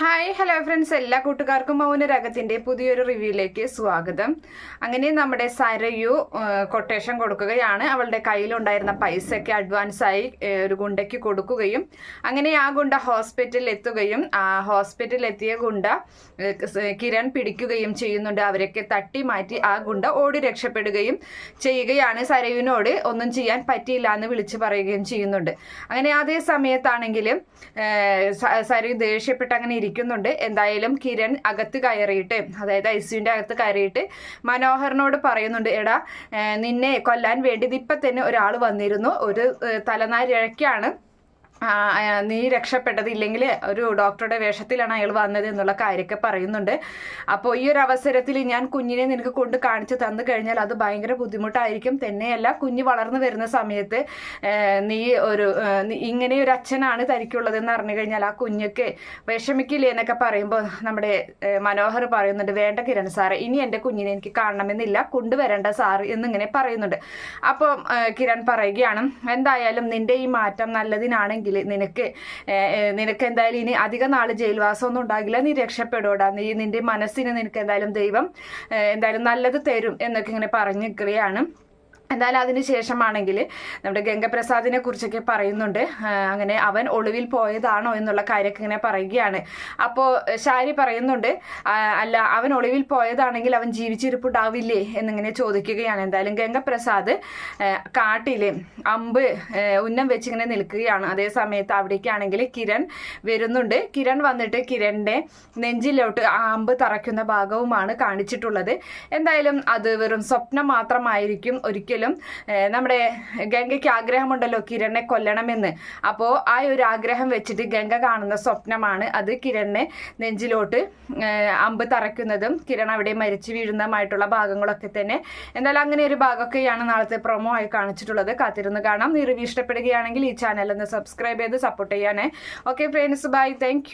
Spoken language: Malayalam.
ഹായ് ഹലോ ഫ്രണ്ട്സ് എല്ലാ കൂട്ടുകാർക്കും മൗനരകത്തിന്റെ പുതിയൊരു റിവ്യൂയിലേക്ക് സ്വാഗതം. അങ്ങനെ നമ്മുടെ സരയു കൊട്ടേഷൻ കൊടുക്കുകയാണ്. അവളുടെ കയ്യിലുണ്ടായിരുന്ന പൈസയൊക്കെ അഡ്വാൻസ് ആയി ഒരു ഗുണ്ടയ്ക്ക് കൊടുക്കുകയും അങ്ങനെ ആ ഗുണ്ട ഹോസ്പിറ്റലിൽ എത്തുകയും ആ ഹോസ്പിറ്റലിൽ എത്തിയ ഗുണ്ട കിരൺ പിടിക്കുകയും ചെയ്യുന്നുണ്ട്. അവരൊക്കെ തട്ടി മാറ്റി ആ ഗുണ്ട ഓടി രക്ഷപ്പെടുകയും ചെയ്യുകയാണ് സരയുവിനോട്. ഒന്നും ചെയ്യാൻ പറ്റിയില്ല എന്ന് വിളിച്ചു പറയുകയും ചെയ്യുന്നുണ്ട്. അങ്ങനെ അതേ സമയത്താണെങ്കിലും സരയു ദേഷ്യപ്പെട്ട് അങ്ങനെ ഇരിക്കുന്നുണ്ട് എന്തായാലും കിരൺ അകത്ത് കയറിയിട്ട് അതായത് ഐസിയുന്റെ അകത്ത് കയറിയിട്ട് മനോഹറിനോട് പറയുന്നുണ്ട് എടാ നിന്നെ കൊല്ലാൻ വേണ്ടി ഇപ്പൊ തന്നെ ഒരാൾ വന്നിരുന്നു. ഒരു തലനാരിഴക്കാണ് നീ രക്ഷപ്പെട്ടത് ഇല്ലെങ്കിൽ ഒരു ഡോക്ടറുടെ വേഷത്തിലാണ് അയാൾ വന്നത് എന്നുള്ള കാര്യമൊക്കെ പറയുന്നുണ്ട്. അപ്പോൾ ഈ ഒരു അവസരത്തിൽ ഞാൻ കുഞ്ഞിനെ നിനക്ക് കൊണ്ട് കാണിച്ചു തന്നു കഴിഞ്ഞാൽ അത് ഭയങ്കര ബുദ്ധിമുട്ടായിരിക്കും. തന്നെയല്ല കുഞ്ഞ് വളർന്നു വരുന്ന സമയത്ത് നീ ഒരു ഇങ്ങനെ ഒരു അച്ഛനാണ് തനിക്കുള്ളതെന്ന് അറിഞ്ഞു കഴിഞ്ഞാൽ ആ കുഞ്ഞൊക്കെ വിഷമിക്കില്ലേ എന്നൊക്കെ പറയുമ്പോൾ നമ്മുടെ മനോഹർ പറയുന്നുണ്ട് വേണ്ട കിരൺ സാറ് ഇനി എന്റെ കുഞ്ഞിനെ എനിക്ക് കാണണമെന്നില്ല കൊണ്ടുവരേണ്ട സാറ് എന്നിങ്ങനെ പറയുന്നുണ്ട്. അപ്പോൾ കിരൺ പറയുകയാണ് എന്തായാലും നിന്റെ ഈ മാറ്റം നല്ലതിനാണെങ്കിൽ നിനക്ക് ഏഹ്, ഏഹ്, നിനക്ക് എന്തായാലും ഇനി അധിക നാൾ ജയിൽവാസം ഒന്നും ഉണ്ടാകില്ല. നീ രക്ഷപ്പെടൂടാ നീ നിന്റെ മനസ്സിന് നിനക്ക് എന്തായാലും ദൈവം എന്തായാലും നല്ലത് തരും എന്നൊക്കെ ഇങ്ങനെ പറഞ്ഞു പറഞ്ഞിരിക്കുകയാണ് എന്തായാലും അതിന് ശേഷമാണെങ്കിൽ നമ്മുടെ ഗംഗപ്രസാദിനെ കുറിച്ചൊക്കെ പറയുന്നുണ്ട്. അങ്ങനെ അവൻ ഒളിവിൽ പോയതാണോ എന്നുള്ള കാര്യമൊക്കെ ഇങ്ങനെ പറയുകയാണ്. അപ്പോൾ ഷാരി പറയുന്നുണ്ട് അല്ല അവൻ ഒളിവിൽ പോയതാണെങ്കിൽ അവൻ ജീവിച്ചിരിപ്പുണ്ടാവില്ലേ എന്നിങ്ങനെ ചോദിക്കുകയാണ്. എന്തായാലും ഗംഗപ്രസാദ് കാട്ടിൽ അമ്പ് ഉന്നം വെച്ചിങ്ങനെ നിൽക്കുകയാണ്. അതേ സമയത്ത് അവിടേക്കാണെങ്കിൽ കിരൺ വരുന്നുണ്ട്. കിരൺ വന്നിട്ട് കിരണിന്റെ നെഞ്ചിലോട്ട് ആ അമ്പ് തറയ്ക്കുന്ന ഭാഗവുമാണ് കാണിച്ചിട്ടുള്ളത്. എന്തായാലും അത് വെറും സ്വപ്നം മാത്രമായിരിക്കും ഒരിക്കലും ഏഹ്, നമ്മുടെ ഗംഗയ്ക്ക് ആഗ്രഹമുണ്ടല്ലോ കിരണിനെ കൊല്ലണമെന്ന്. അപ്പോൾ ആ ഒരു ആഗ്രഹം വെച്ചിട്ട് ഗംഗ കാണുന്ന സ്വപ്നമാണ് അത് കിരണിനെ നെഞ്ചിലോട്ട് അമ്പ് തറയ്ക്കുന്നതും കിരൺ അവിടെ മരിച്ചു വീഴുന്നതുമായിട്ടുള്ള ഭാഗങ്ങളൊക്കെ തന്നെ. എന്തായാലും അങ്ങനെ ഒരു ഭാഗമൊക്കെയാണ് നാളത്തെ പ്രൊമോ ആയി കാണിച്ചിട്ടുള്ളത്. കാത്തിരുന്ന് കാണാം. ഈ ഇഷ്ടപ്പെടുകയാണെങ്കിൽ ഈ ചാനൽ ഒന്ന് സബ്സ്ക്രൈബ് ചെയ്ത് സപ്പോർട്ട് ചെയ്യാനേ. Okay friends bye thank